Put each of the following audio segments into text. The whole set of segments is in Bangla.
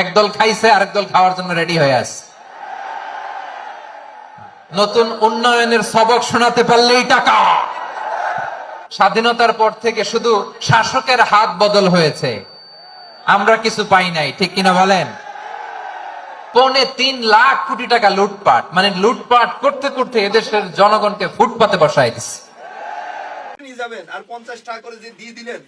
একদল খাইছে, আরেক দল খাওয়ার জন্য রেডি হয়ে আছে। নতুন উন্নয়নের সবক শোনাতে পারলেই টাকা। স্বাধীনতার পর থেকে শুধু শাসকের হাত বদল হয়েছে। আমরা কিছু পাই নাই, ঠিক কিনা বলেন? পৌনে তিন লাখ কোটি টাকা লুটপাট মানে লুটপাট করতে করতে এদেশের জনগণকে ফুটপাতে বসাই দিচ্ছে যাবেন, আর পঞ্চাশ টাকা করে যে দিয়ে দিলেন,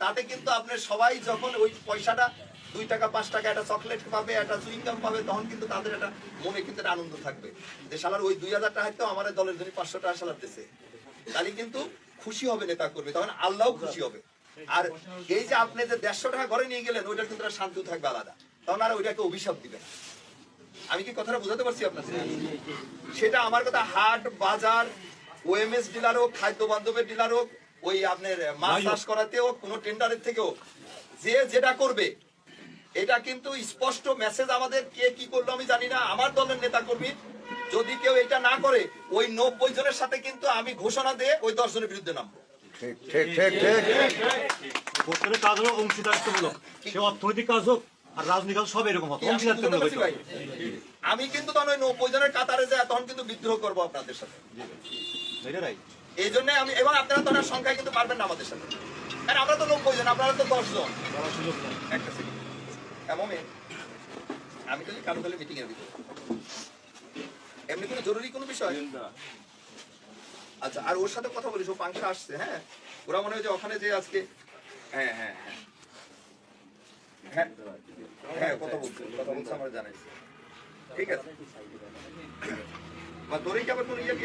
তাতে কিন্তু আপনার সবাই যখন ওই পয়সাটা দুই টাকা পাঁচ টাকা একটা চকলেট পাবে একটা চুইংগাম পাবে তখন কিন্তু তাদের একটা মনে কিন্তু একটা আনন্দ থাকবে। যে শালার ওই দুই হাজার টাকা তো আমার দলের জন্য পাঁচশো টাকা শালার দিছে। তাহলে কিন্তু খুশি হবে নেতা করবে তখন আল্লাহও খুশি হবে। আর এই যে আপনি যে দেড়শো টাকা ঘরে নিয়ে গেলেন ওইটা কিন্তু শান্ত থাকবে আলাদা। তখন আর ওইটাকে অভিশাপ দিবে না। আমি কি কথাটা বোঝাতে পারছি আপনাদের সেটা আমার কথা হাট বাজার ওএমএস ডিলার হোক খাদ্য বান্ধবের ডিলার হোক ওই আপনার মাছ চাষ করাতে হোক কোনো টেন্ডারের থেকেও যে যেটা করবে এটা কিন্তু স্পষ্ট মেসেজ আমাদের কে কি করল আমি জানি না। আমার দলের নেতা কর্মী যদি কেউ এটা না করে ওই নব্বই জনের সাথে কিন্তু আমি ঘোষণা দিয়ে ওই দশ জনের বিরুদ্ধে নামবো। ঠিক ঠিক ঠিক ঠিক। ভোটের কাজ হলো অংশীদারিত্বমূলক। সে অর্থনৈতিক কাজ হোক আর রাজনৈতিক কাজ সব এরকম হবে। অংশীদারিত্বমূলক। আমি কিন্তু তখন ওই নব্বই জনের কাতারে যায় তখন কিন্তু বিদ্রোহ করব আপনাদের সাথে। এই জন্য আমি এবং আপনারা তো সংখ্যায় কিন্তু পারবেন না আমাদের সাথে। কারণ আমরা তো নব্বই জন আপনারা তো দশ জন। একটা সেকেন্ড এমন আমি তো কারও দলে মিটিং এর ভিতরে। এমনি কোনো জরুরি কোনো বিষয়? আচ্ছা আর ওর সাথে কথা বলিস ও পাংশা আসছে হ্যাঁ? ওরা মনে হয় যে ওখানে যে আজকে হ্যাঁ হ্যাঁ হ্যাঁ। হ্যাঁ হ্যাঁ কথা বলছে কথা বলছে আমার জানাইছে। ঠিক আছে। বা তোরই কি আবার কোনো ইয়ে কি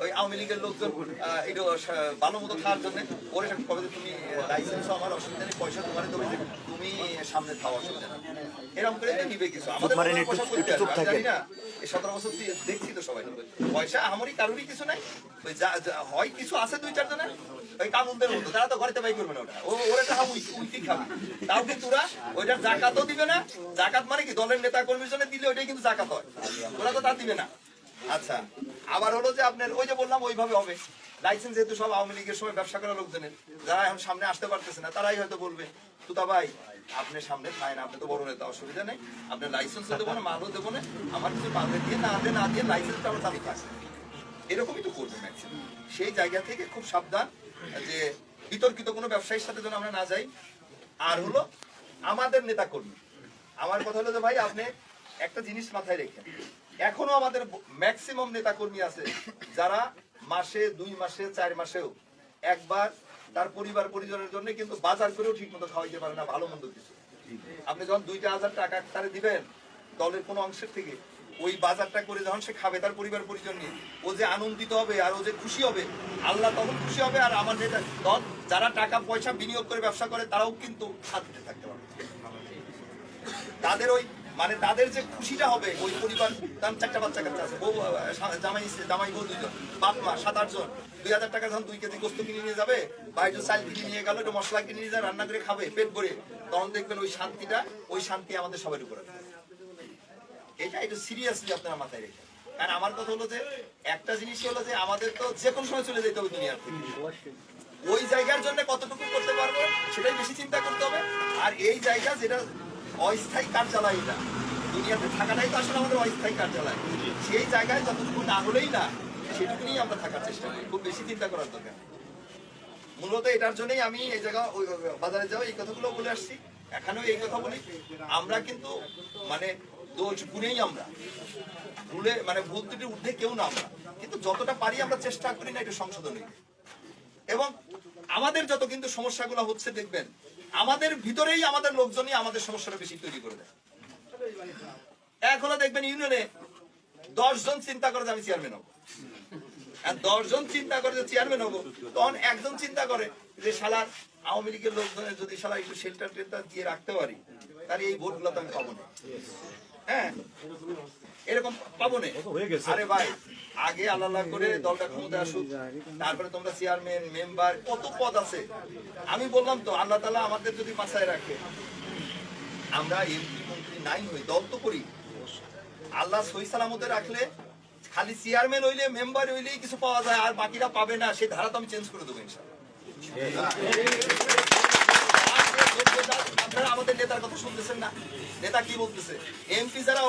ওই আওয়ামী লীগের লোকজন একটু ভালো মতো খাওয়ার জন্য ওরে কবে তুমি লাইসেন্স আমার অসুবিধা নেই পয়সা তোমার দেবে তুমি সামনে খাও অসুবিধা নেই। এরকম করে নিবে কিছু। আমাদের জানি না এই সতেরো বছর দেখছি তো সবাই। পয়সা আমারই কারোরই কিছু নাই। ওই হয় কিছু আছে দুই চার জনের ওই কানুনদের মতো। তারা তো ঘরেতে বাই করবে না ওটা। ও ওরা উই- উইটি খাবে। তাও কিন্তু ওরা ওইটার জাকাতও দিবে না। জাকাত মানে কি? দলের নেতা কর্মীর জন্য দিলে ওইটাই কিন্তু জাকাত হয়। ওরা তো তা দিবে না। আচ্ছা আবার হলো যে আপনার ওই যে বললাম, ওইভাবে হবে। লাইসেন্স যেহেতু সব আওয়ামী লীগের সময় ব্যবসা করা লোকজনের, যারা এখন সামনে আসতে পারতেছে না, তারাই হয়তো বলবে ভাই সামনে খায় না আপনি তো বড় নেতা, অসুবিধা নেই। আপনার লাইসেন্সও দেবো না মালও দেবো না আমার কিছু মালবে দিয়ে না দিয়ে না দিয়ে আমার চালু এরকমই তো করবে ম্যাক্সিমাম সেই জায়গা থেকে খুব সাবধান যে বিতর্কিত কোনো ব্যবসায়ীর সাথে যেন আমরা না যাই। আর হলো আমাদের নেতা কর্মী আমার কথা হলো যে ভাই, আপনি একটা জিনিস মাথায় রেখেন। এখনও আমাদের ম্যাক্সিমাম নেতা কর্মী আছে, যারা মাসে, দুই মাসে, চার মাসেও একবার তার পরিবার, পরিজনের জন্য কিন্তু বাজার করেও ঠিক মতো খাওয়াইতে পারে না, ভালো মন্দ কিছু। আপনি যখন দুইটা হাজার টাকা তারে দিবেন দলের কোনো অংশের থেকে, ওই বাজারটা করে যখন সে খাবে তার পরিবার, পরিজন নিয়ে, ও যে আনন্দিত হবে আর ও যে খুশি হবে, আল্লাহ তখন খুশি হবে আর আমার যেটা দল যারা টাকা, পয়সা বিনিয়োগ করে ব্যবসা করে, তারাও কিন্তু থাকতে পারবে। তাদের ওই মানে তাদের যে খুশিটা হবে, ওই পরিবার, তার চারটা বাচ্চা কাচ্চা আছে। বউ জামাই জামাই বউ দুজন বাপ মা, সাত, আট জন। দুই হাজার টাকা যখন দুই কেজি গোস্ত কিনে নিয়ে যাবে বা চাল কিনে নিয়ে গেল, একটু মশলা কিনে নিয়ে যায়, রান্না করে খাবে, পেট ভরে, তখন দেখবেন ওই শান্তিটা, ওই শান্তি আমাদের সবার উপরে এটা একটু সিরিয়াসলি আপনারা মাথায় রেখে। কারণ আমার কথা হলো যে, একটা জিনিস হলো যে, আমাদের তো যে কোনো সময় চলে যেতে হবে দুনিয়ার ওই জায়গার জন্য কতটুকু করতে পারব, সেটাই বেশি চিন্তা করতে হবে। আর এই জায়গা যেটা অস্থায়ী কার্যালয় এটা। দুনিয়াতে থাকাটাই তো আসলে আমাদের অস্থায়ী কার্যালয়। সেই জায়গায় যতটুকু না হলেই না সেটুকু নিয়েই আমরা থাকার চেষ্টা করি। খুব বেশি চিন্তা করার দরকার মূলত এটার জন্যই আমি এই জায়গা ওই বাজারে যাওয়া এই কথাগুলো বলে আসছি। এখানেও এই কথা বলি। আমরা কিন্তু মানে দোষ গুণেই আমরা। ভুলে মানে ভুল ত্রুটির ঊর্ধ্বে কেউ না আমরা। কিন্তু যতটা পারি আমরা চেষ্টা করি না এটা সংশোধনী এবং আমাদের যত কিন্তু সমস্যাগুলো হচ্ছে দেখবেন আমাদের ভিতরেই আমাদের লোকজনই আমাদের সমস্যাটা বেশি তৈরি করে দেয়। এক হলো দেখবেন ইউনিয়নে দশ জন চিন্তা করে যে আমি চেয়ারম্যান হব। আর দশ জন চিন্তা করে যে চেয়ারম্যান হব তখন একজন চিন্তা করে যে শালার আওয়ামী লীগের লোকজনের যদি শালা একটু শেল্টার টেল্টার দিয়ে রাখতে পারি তাহলে এই ভোটগুলো তো আমি পাবো না। হ্যাঁ? এরকম পাবো না। আরে ভাই আগে আল্লাহ করে দলটা ক্ষমতা আসুক, তারপরে তোমরা চেয়ারম্যান মেম্বার কত পদ আছে। আমি বললাম তো, আল্লাহ তালা আমাদের যদি বাঁচায় রাখে। আমরা এমপি, মন্ত্রী নাই হই দল তো করি। আল্লাহ সই সালামতে রাখলে, খালি চেয়ারম্যান হইলে মেম্বার হইলেই কিছু পাওয়া যায়, আর বাকিরা পাবে না, সেই ধারা তো আমি চেঞ্জ করে দেবো আপনারা আমাদের নেতার কথা শুনতেছেন না। নেতা কি বলতেছে? এমপি যারা